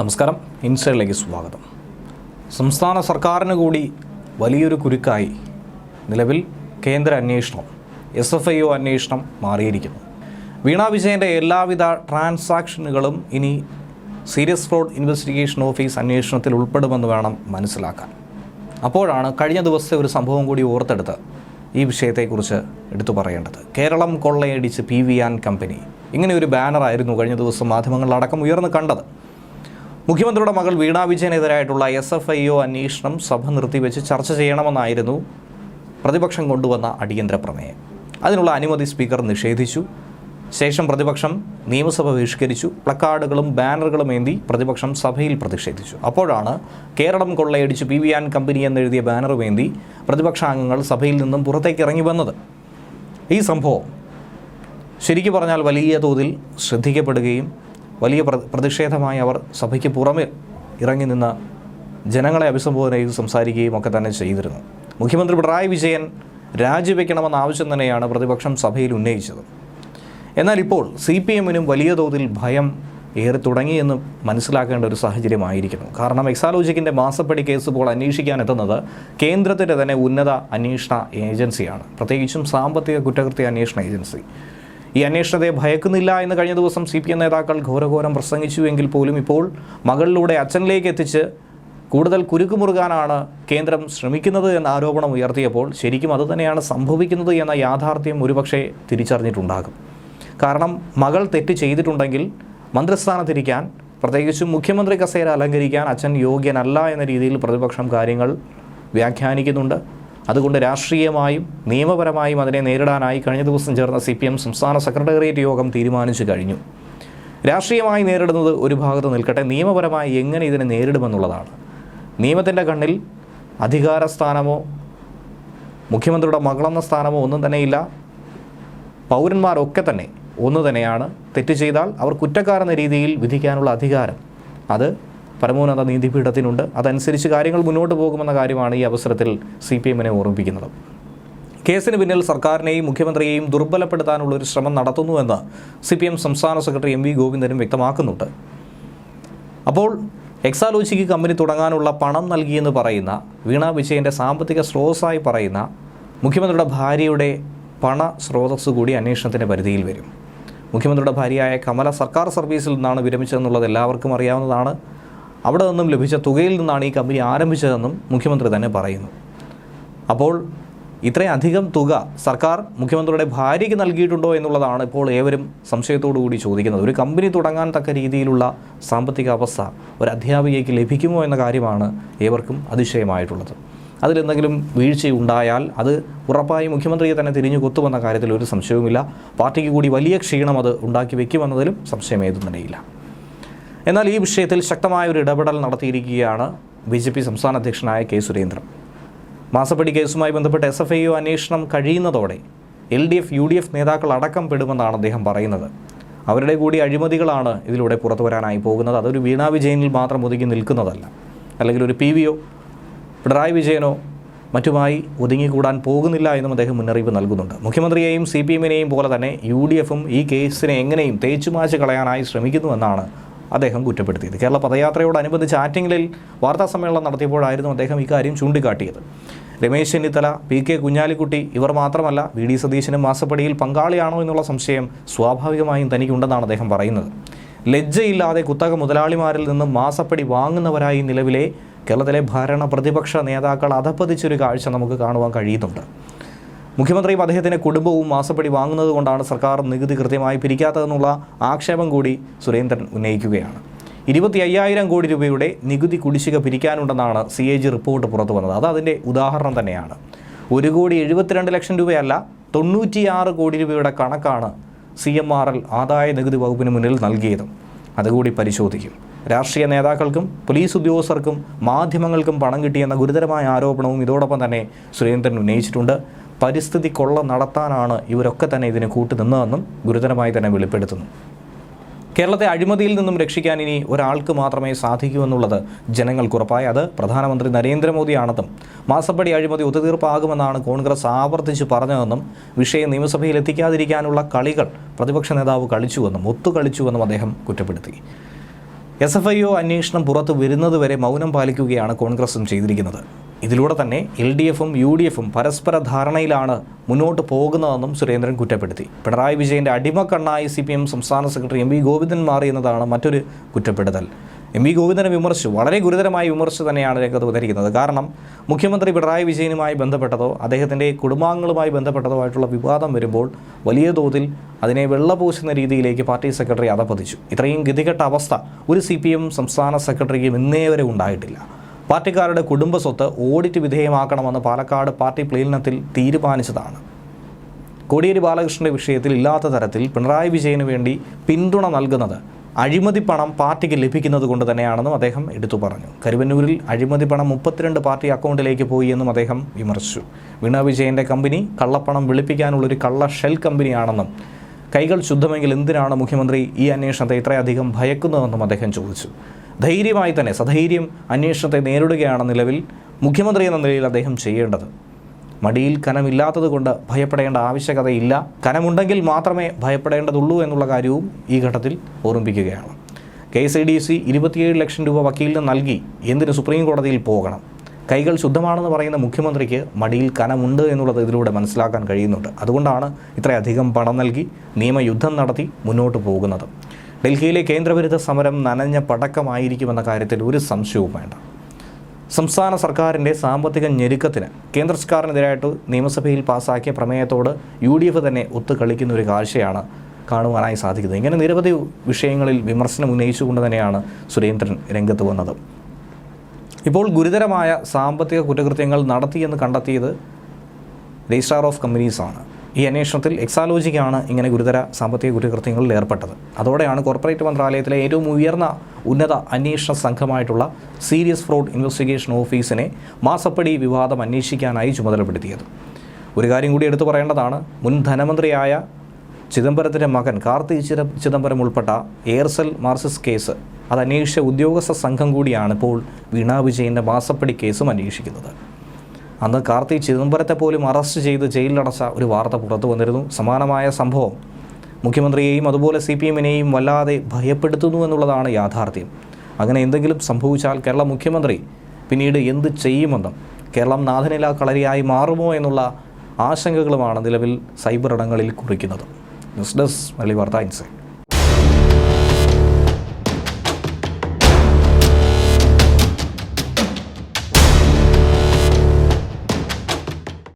നമസ്കാരം. ഇൻസൈഡിലേക്ക് സ്വാഗതം. സംസ്ഥാന സർക്കാരിന് കൂടി വലിയൊരു കുരുക്കായി നിലവിൽ കേന്ദ്ര അന്വേഷണം എസ് എഫ് ഐ ഒ അന്വേഷണം മാറിയിരിക്കുന്നു. വീണ വിജയന്റെ എല്ലാവിധ ട്രാൻസാക്ഷനുകളും ഇനി സീരിയസ് ഫ്രോഡ് ഇൻവെസ്റ്റിഗേഷൻ ഓഫീസ് അന്വേഷണത്തിൽ ഉൾപ്പെടുമെന്ന് വേണം മനസ്സിലാക്കാൻ. അപ്പോഴാണ് കഴിഞ്ഞ ദിവസത്തെ ഒരു സംഭവം കൂടി ഓർത്തെടുത്ത് ഈ വിഷയത്തെക്കുറിച്ച് എടുത്തു പറയേണ്ടത്. കേരളം കൊള്ളയടിച്ച് പി വി ആൻ കമ്പനി. ഇങ്ങനെ ഒരു ബാനറായിരുന്നു കഴിഞ്ഞ ദിവസം മാധ്യമങ്ങളിലടക്കം ഉയർന്നു കണ്ടത്. മുഖ്യമന്ത്രിയുടെ മകൾ വീണ വിജയനെതിരായിട്ടുള്ള എസ് എഫ് ഐ ഒ അന്വേഷണം സഭ നിർത്തിവെച്ച് ചർച്ച ചെയ്യണമെന്നായിരുന്നു പ്രതിപക്ഷം കൊണ്ടുവന്ന അടിയന്തര പ്രമേയം. അതിനുള്ള അനുമതി സ്പീക്കർ നിഷേധിച്ചു. ശേഷം പ്രതിപക്ഷം നിയമസഭ ബഹിഷ്കരിച്ചു. പ്ലക്കാർഡുകളും ബാനറുകളും ഏന്തി പ്രതിപക്ഷം സഭയിൽ പ്രതിഷേധിച്ചു. അപ്പോഴാണ് കേരളം കൊള്ളയടിച്ച് പി വി ആൻ കമ്പനി എന്നെഴുതിയ ബാനറുമേന്തി പ്രതിപക്ഷാംഗങ്ങൾ സഭയിൽ നിന്നും പുറത്തേക്ക് ഇറങ്ങി വന്നത്. ഈ സംഭവം ശരിക്കു പറഞ്ഞാൽ വലിയ തോതിൽ ശ്രദ്ധിക്കപ്പെടുകയും വലിയ പ്ര- പ്രതിഷേധമായി അവർ സഭയ്ക്ക് പുറമെ ഇറങ്ങി നിന്ന് ജനങ്ങളെ അഭിസംബോധന ചെയ്ത് സംസാരിക്കുകയും ഒക്കെ തന്നെ ചെയ്തിരുന്നു. മുഖ്യമന്ത്രി പിണറായി വിജയൻ രാജിവെക്കണമെന്ന ആവശ്യം തന്നെയാണ് പ്രതിപക്ഷം സഭയിൽ ഉന്നയിച്ചത്. എന്നാൽ ഇപ്പോൾ സി പി എമ്മിനും വലിയ തോതിൽ ഭയം ഏറെ തുടങ്ങിയെന്ന് മനസ്സിലാക്കേണ്ട ഒരു സാഹചര്യമായിരിക്കുന്നു. കാരണം എക്സാലോജിക്കിന്റെ മാസപ്പടി കേസ് ഇപ്പോൾ അന്വേഷിക്കാൻ എത്തുന്നത് കേന്ദ്രത്തിന്റെ തന്നെ ഉന്നത അന്വേഷണ ഏജൻസിയാണ്. പ്രത്യേകിച്ചും സാമ്പത്തിക കുറ്റകൃത്യ അന്വേഷണ ഏജൻസി. ഈ അന്വേഷണത്തെ ഭയക്കുന്നില്ല എന്ന് കഴിഞ്ഞ ദിവസം സി പി എം നേതാക്കൾ ഘോരഘോരം പ്രസംഗിച്ചുവെങ്കിൽ പോലും ഇപ്പോൾ മകളിലൂടെ അച്ഛനിലേക്ക് എത്തിച്ച് കൂടുതൽ കുരുക്കുമുറുകാനാണ് കേന്ദ്രം ശ്രമിക്കുന്നത് എന്ന ആരോപണം ഉയർത്തിയപ്പോൾ ശരിക്കും അതുതന്നെയാണ് സംഭവിക്കുന്നത് എന്ന യാഥാർത്ഥ്യം ഒരുപക്ഷെ തിരിച്ചറിഞ്ഞിട്ടുണ്ടാകും. കാരണം മകൾ തെറ്റ് ചെയ്തിട്ടുണ്ടെങ്കിൽ മന്ത്രിസ്ഥാനത്തിരിക്കാൻ പ്രത്യേകിച്ചും മുഖ്യമന്ത്രി കസേര അലങ്കരിക്കാൻ അച്ഛൻ യോഗ്യനല്ല എന്ന രീതിയിൽ പ്രതിപക്ഷം കാര്യങ്ങൾ വ്യാഖ്യാനിക്കുന്നുണ്ട്. അതുകൊണ്ട് രാഷ്ട്രീയമായും നിയമപരമായും അതിനെ നേരിടാനായി കഴിഞ്ഞ ദിവസം ചേർന്ന സി സംസ്ഥാന സെക്രട്ടേറിയറ്റ് യോഗം തീരുമാനിച്ചു കഴിഞ്ഞു. രാഷ്ട്രീയമായി നേരിടുന്നത് ഒരു ഭാഗത്ത് നിൽക്കട്ടെ നിയമപരമായി എങ്ങനെ ഇതിനെ നേരിടുമെന്നുള്ളതാണ്. നിയമത്തിന്റെ കണ്ണിൽ അധികാര സ്ഥാനമോ മുഖ്യമന്ത്രിയുടെ മകളെന്ന സ്ഥാനമോ ഒന്നും തന്നെയില്ല പൗരന്മാരൊക്കെ തന്നെ ഒന്ന് തന്നെയാണ്. തെറ്റ് ചെയ്താൽ അവർ കുറ്റക്കാരെന്ന രീതിയിൽ വിധിക്കാനുള്ള അധികാരം. അത് പരമോന്നത നീതിപീഠത്തിനുണ്ട്. അതനുസരിച്ച് കാര്യങ്ങൾ മുന്നോട്ട് പോകുമെന്ന കാര്യമാണ് ഈ അവസരത്തിൽ സി പി എമ്മിനെ ഓർമ്മിപ്പിക്കുന്നത്. കേസിന് പിന്നിൽ സർക്കാരിനെയും മുഖ്യമന്ത്രിയെയും ദുർബലപ്പെടുത്താനുള്ള ഒരു ശ്രമം നടത്തുന്നുവെന്ന് സി പി എം സംസ്ഥാന സെക്രട്ടറി എം വി ഗോവിന്ദനും വ്യക്തമാക്കുന്നുണ്ട്. അപ്പോൾ എക്സാലോജിക്ക് കമ്പനി തുടങ്ങാനുള്ള പണം നൽകിയെന്ന് പറയുന്ന വീണ വിജയന്റെ സാമ്പത്തിക സ്രോതസ്സായി പറയുന്ന മുഖ്യമന്ത്രിയുടെ ഭാര്യയുടെ പണ സ്രോതസ് കൂടി അന്വേഷണത്തിന്റെ പരിധിയിൽ വരും. മുഖ്യമന്ത്രിയുടെ ഭാര്യയായ കമല സർക്കാർ സർവീസിൽ നിന്നാണ് വിരമിച്ചതെന്നുള്ളത് എല്ലാവർക്കും അറിയാവുന്നതാണ്. അവിടെ നിന്നും ലഭിച്ച തുകയിൽ നിന്നാണ് ഈ കമ്പനി ആരംഭിച്ചതെന്നും മുഖ്യമന്ത്രി തന്നെ പറയുന്നു. അപ്പോൾ ഇത്രയധികം തുക സർക്കാർ മുഖ്യമന്ത്രിയുടെ ഭാര്യയ്ക്ക് നൽകിയിട്ടുണ്ടോ എന്നുള്ളതാണ് ഇപ്പോൾ ഏവരും സംശയത്തോടു കൂടി ചോദിക്കുന്നത്. ഒരു കമ്പനി തുടങ്ങാൻ തക്ക രീതിയിലുള്ള സാമ്പത്തിക അവസ്ഥ ഒരു അധ്യാപികയ്ക്ക് ലഭിക്കുമോ എന്ന കാര്യമാണ് ഏവർക്കും അതിശയമായിട്ടുള്ളത്. അതിലെന്തെങ്കിലും വീഴ്ചയുണ്ടായാൽ അത് ഉറപ്പായും മുഖ്യമന്ത്രിയെ തന്നെ തിരിഞ്ഞു കൊത്തുമെന്ന കാര്യത്തിൽ ഒരു സംശയവുമില്ല. പാർട്ടിക്ക് കൂടി വലിയ ക്ഷീണം അത് ഉണ്ടാക്കി വയ്ക്കുമെന്നതിലും സംശയമേതും തന്നെയില്ല. എന്നാൽ ഈ വിഷയത്തിൽ ശക്തമായ ഒരു ഇടപെടൽ നടത്തിയിരിക്കുകയാണ് ബി ജെ പി സംസ്ഥാന അധ്യക്ഷനായ കെ സുരേന്ദ്രൻ. മാസപ്പടി കേസുമായി ബന്ധപ്പെട്ട് എസ് എഫ് ഐ ഒ അന്വേഷണം കഴിയുന്നതോടെ L D F U D F നേതാക്കൾ അടക്കം പെടുമെന്നാണ് അദ്ദേഹം പറയുന്നത്. അവരുടെ കൂടി അഴിമതികളാണ് ഇതിലൂടെ പുറത്തു വരാനായി പോകുന്നത്. അതൊരു വീണാ വിജയനിൽ മാത്രം ഒതുങ്ങി നിൽക്കുന്നതല്ല. അല്ലെങ്കിൽ ഒരു പി വിയോ പിണറായി വിജയനോ മറ്റുമായി ഒതുങ്ങിക്കൂടാൻ പോകുന്നില്ല എന്നും അദ്ദേഹം മുന്നറിയിപ്പ് നൽകുന്നുണ്ട്. മുഖ്യമന്ത്രിയെയും സി പി എമ്മിനെയും പോലെ തന്നെ യു ഡി എഫും ഈ കേസിനെ എങ്ങനെയും തേച്ചുമാച്ച് കളയാനായി ശ്രമിക്കുന്നുവെന്നാണ് അദ്ദേഹം കുറ്റപ്പെടുത്തിയത്. കേരള പദയാത്രയോടനുബന്ധിച്ച് ആറ്റിങ്ങലിൽ വാർത്താ സമ്മേളനം നടത്തിയപ്പോഴായിരുന്നു അദ്ദേഹം ഇക്കാര്യം ചൂണ്ടിക്കാട്ടിയത്. രമേശ് ചെന്നിത്തല പി കെ കുഞ്ഞാലിക്കുട്ടി ഇവർ മാത്രമല്ല വി ഡി സതീശനും മാസപ്പടിയിൽ പങ്കാളിയാണോ എന്നുള്ള സംശയം സ്വാഭാവികമായും തനിക്കുണ്ടെന്നാണ് അദ്ദേഹം പറയുന്നത്. ലജ്ജയില്ലാതെ കുത്തക മുതലാളിമാരിൽ നിന്നും മാസപ്പടി വാങ്ങുന്നവരായി നിലവിലെ കേരളത്തിലെ ഭരണ പ്രതിപക്ഷ നേതാക്കൾ അധപ്പതിച്ചൊരു കാഴ്ച നമുക്ക് കാണുവാൻ കഴിയുന്നുണ്ട്. മുഖ്യമന്ത്രിയും അദ്ദേഹത്തിന്റെ കുടുംബവും മാസപ്പടി വാങ്ങുന്നത് കൊണ്ടാണ് സർക്കാർ നികുതി കൃത്യമായി പിരിക്കാത്തതെന്നുള്ള ആക്ഷേപം കൂടി സുരേന്ദ്രൻ ഉന്നയിക്കുകയാണ്. ഇരുപത്തി അയ്യായിരം കോടി രൂപയുടെ നികുതി കുടിശ്ശിക പിരിക്കാനുണ്ടെന്നാണ് സി എ ജി റിപ്പോർട്ട് പുറത്തു വന്നത്. അത് അതിന്റെ ഉദാഹരണം തന്നെയാണ്. ഒരു കോടി എഴുപത്തിരണ്ട് ലക്ഷം രൂപയല്ല തൊണ്ണൂറ്റിയാറ് കോടി രൂപയുടെ കണക്കാണ് സി എം ആർ എൽ ആദായ നികുതി വകുപ്പിന് മുന്നിൽ നൽകിയത്. അതുകൂടി പരിശോധിക്കും. രാഷ്ട്രീയ നേതാക്കൾക്കും പോലീസ് ഉദ്യോഗസ്ഥർക്കും മാധ്യമങ്ങൾക്കും പണം കിട്ടിയെന്ന ഗുരുതരമായ ആരോപണവും ഇതോടൊപ്പം തന്നെ സുരേന്ദ്രൻ ഉന്നയിച്ചിട്ടുണ്ട്. പരിസ്ഥിതി കൊള്ള നടത്താനാണ് ഇവരൊക്കെ തന്നെ ഇതിന് കൂട്ടുനിന്നതെന്നും ഗുരുതരമായി തന്നെ വെളിപ്പെടുത്തുന്നു. കേരളത്തെ അഴിമതിയിൽ നിന്നും രക്ഷിക്കാൻ ഇനി ഒരാൾക്ക് മാത്രമേ സാധിക്കൂ എന്നുള്ളത് ജനങ്ങൾക്ക് ഉറപ്പായി. അത് പ്രധാനമന്ത്രി നരേന്ദ്രമോദിയാണെന്നും മാസപ്പടി അഴിമതി ഒത്തുതീർപ്പാകുമെന്നാണ് കോൺഗ്രസ് ആവർത്തിച്ച് പറഞ്ഞതെന്നും വിഷയം നിയമസഭയിൽ എത്തിക്കാതിരിക്കാനുള്ള കളികൾ പ്രതിപക്ഷ നേതാവ് കളിച്ചുവെന്നും ഒത്തുകളിച്ചുവെന്നും അദ്ദേഹം കുറ്റപ്പെടുത്തി. എസ് എഫ് ഐ ഒ അന്വേഷണം പുറത്തു വരുന്നതുവരെ മൗനം പാലിക്കുകയാണ് കോൺഗ്രസും ചെയ്തിരിക്കുന്നത്. ഇതിലൂടെ തന്നെ എൽ ഡി എഫും യു ഡി എഫും പരസ്പര ധാരണയിലാണ് മുന്നോട്ട് പോകുന്നതെന്നും സുരേന്ദ്രൻ കുറ്റപ്പെടുത്തി. പിണറായി വിജയന്റെ അടിമക്കണ്ണായി സി പി എം സംസ്ഥാന സെക്രട്ടറി എം വി ഗോവിന്ദൻ മാറി എന്നതാണ് മറ്റൊരു കുറ്റപ്പെടുത്തൽ. എം വി ഗോവിന്ദനെ വിമർശിച്ചു. വളരെ ഗുരുതരമായ വിമർശിച്ചു തന്നെയാണ് രംഗത്ത് വന്നിരിക്കുന്നത്. കാരണം മുഖ്യമന്ത്രി പിണറായി വിജയനുമായി ബന്ധപ്പെട്ടതോ അദ്ദേഹത്തിന്റെ കുടുംബാംഗങ്ങളുമായി ബന്ധപ്പെട്ടതോ ആയിട്ടുള്ള വിവാദം വരുമ്പോൾ വലിയ തോതിൽ അതിനെ വെള്ളപൂശുന്ന രീതിയിലേക്ക് പാർട്ടി സെക്രട്ടറി അധപ്പതിച്ചു ഇത്രയും ഗതികെട്ട അവസ്ഥ ഒരു സി പി എം സംസ്ഥാന സെക്രട്ടറിക്കും ഇന്നേ വരെ ഉണ്ടായിട്ടില്ല. പാർട്ടിക്കാരുടെ കുടുംബ സ്വത്ത് ഓഡിറ്റ് വിധേയമാക്കണമെന്ന് പാലക്കാട് പാർട്ടി പ്ലീനത്തിൽ തീരുമാനിച്ചതാണ്. കോടിയേരി ബാലകൃഷ്ണന്റെ വിഷയത്തിൽ ഇല്ലാത്ത തരത്തിൽ പിണറായി വിജയന് വേണ്ടി പിന്തുണ നൽകുന്നത് അഴിമതി പണം പാർട്ടിക്ക് ലഭിക്കുന്നത് കൊണ്ട് തന്നെയാണെന്നും അദ്ദേഹം എടുത്തു പറഞ്ഞു. കരുവന്നൂരിൽ അഴിമതി പണം മുപ്പത്തിരണ്ട് പാർട്ടി അക്കൗണ്ടിലേക്ക് പോയി എന്നും അദ്ദേഹം വിമർശിച്ചു. വീണ വിജയന്റെ കമ്പനി കള്ളപ്പണം വെളുപ്പിക്കാനുള്ളൊരു കള്ള ഷെൽ കമ്പനിയാണെന്നും കൈകൾ ശുദ്ധമെങ്കിൽ എന്തിനാണ് മുഖ്യമന്ത്രി ഈ അന്വേഷണത്തെ ഇത്രയധികം ഭയക്കുന്നതെന്നും അദ്ദേഹം ചോദിച്ചു. ധൈര്യമായി തന്നെ സധൈര്യം അന്വേഷണത്തെ നേരിടുകയാണ് നിലവിൽ മുഖ്യമന്ത്രി എന്ന നിലയിൽ അദ്ദേഹം ചെയ്യേണ്ടത്. മടിയിൽ കനമില്ലാത്തതുകൊണ്ട് ഭയപ്പെടേണ്ട ആവശ്യകതയില്ല. കനമുണ്ടെങ്കിൽ മാത്രമേ ഭയപ്പെടേണ്ടതുള്ളൂ എന്നുള്ള കാര്യവും ഈ ഘട്ടത്തിൽ ഓർമ്മിപ്പിക്കുകയാണ്. K S I D C ഇരുപത്തിയേഴ് ലക്ഷം രൂപ വക്കീലിന് നൽകി. എന്തിന് സുപ്രീം കോടതിയിൽ പോകണം? കൈകൾ ശുദ്ധമാണെന്ന് പറയുന്ന മുഖ്യമന്ത്രിക്ക് മടിയിൽ കനമുണ്ട് എന്നുള്ളത് ഇതിലൂടെ മനസ്സിലാക്കാൻ കഴിയുന്നുണ്ട്. അതുകൊണ്ടാണ് ഇത്രയധികം പണം നൽകി നിയമയുദ്ധം നടത്തി മുന്നോട്ട് പോകുന്നത്. ഡൽഹിയിലെ കേന്ദ്രവിരുദ്ധ സമരം നനഞ്ഞ പടക്കമായിരിക്കുമെന്ന കാര്യത്തിൽ ഒരു സംശയവും വേണ്ട. സംസ്ഥാന സർക്കാരിന്റെ സാമ്പത്തിക ഞെരുക്കത്തിന് കേന്ദ്ര സർക്കാരിനെതിരായിട്ട് നിയമസഭയിൽ പാസാക്കിയ പ്രമേയത്തോട് യു ഡി എഫ് തന്നെ ഒത്തുകളിക്കുന്ന ഒരു കാഴ്ചയാണ് കാണുവാനായി സാധിക്കുന്നത്. ഇങ്ങനെ നിരവധി വിഷയങ്ങളിൽ വിമർശനം ഉന്നയിച്ചുകൊണ്ട് തന്നെയാണ് സുരേന്ദ്രൻ രംഗത്ത് വന്നത്. ഇപ്പോൾ ഗുരുതരമായ സാമ്പത്തിക കുറ്റകൃത്യങ്ങൾ നടത്തിയെന്ന് കണ്ടെത്തിയത് രജിസ്ട്രാർ ഓഫ് കമ്പനീസാണ്. ഈ അന്വേഷണത്തിൽ എക്സാലോജിക്കാണ് ഇങ്ങനെ ഗുരുതര സാമ്പത്തിക കുറ്റകൃത്യങ്ങളിൽ ഏർപ്പെട്ടത്. അതോടെയാണ് കോർപ്പറേറ്റ് മന്ത്രാലയത്തിലെ ഏറ്റവും ഉയർന്ന ഉന്നത അന്വേഷണ സംഘമായിട്ടുള്ള സീരിയസ് ഫ്രോഡ് ഇൻവെസ്റ്റിഗേഷൻ ഓഫീസിനെ മാസപ്പടി വിവാദം അന്വേഷിക്കാനായി ചുമതലപ്പെടുത്തിയത്. ഒരു കാര്യം കൂടി എടുത്തു പറയേണ്ടതാണ്. മുൻ ധനമന്ത്രിയായ ചിദംബരത്തിന്റെ മകൻ കാർത്തി ചിദംബരം ഉൾപ്പെട്ട എയർസെൽ മാർസിസ് കേസ് അത് അന്വേഷിച്ച ഉദ്യോഗസ്ഥ സംഘം കൂടിയാണ് ഇപ്പോൾ വീണ വിജയന്റെ മാസപ്പടി കേസും അന്വേഷിക്കുന്നത്. അന്ന് കാർത്തി ചിദംബരത്തെ പോലും അറസ്റ്റ് ചെയ്ത് ജയിലിലടച്ച ഒരു വാർത്ത പുറത്തു വന്നിരുന്നു. സമാനമായ സംഭവം. മുഖ്യമന്ത്രിയെയും അതുപോലെ സി പി എമ്മിനെയും വല്ലാതെ ഭയപ്പെടുത്തുന്നു എന്നുള്ളതാണ് യാഥാർത്ഥ്യം. അങ്ങനെ എന്തെങ്കിലും സംഭവിച്ചാൽ കേരള മുഖ്യമന്ത്രി പിന്നീട് എന്ത് ചെയ്യുമെന്നും കേരളം നാഥനില കളരിയായി മാറുമോ എന്നുള്ള ആശങ്കകളുമാണ് നിലവിൽ സൈബർ ഇടങ്ങളിൽ കുറിക്കുന്നത്. ന്യൂസ് ഡെസ്ക് മലി വാർത്ത ഇൻസൈറ്റ്.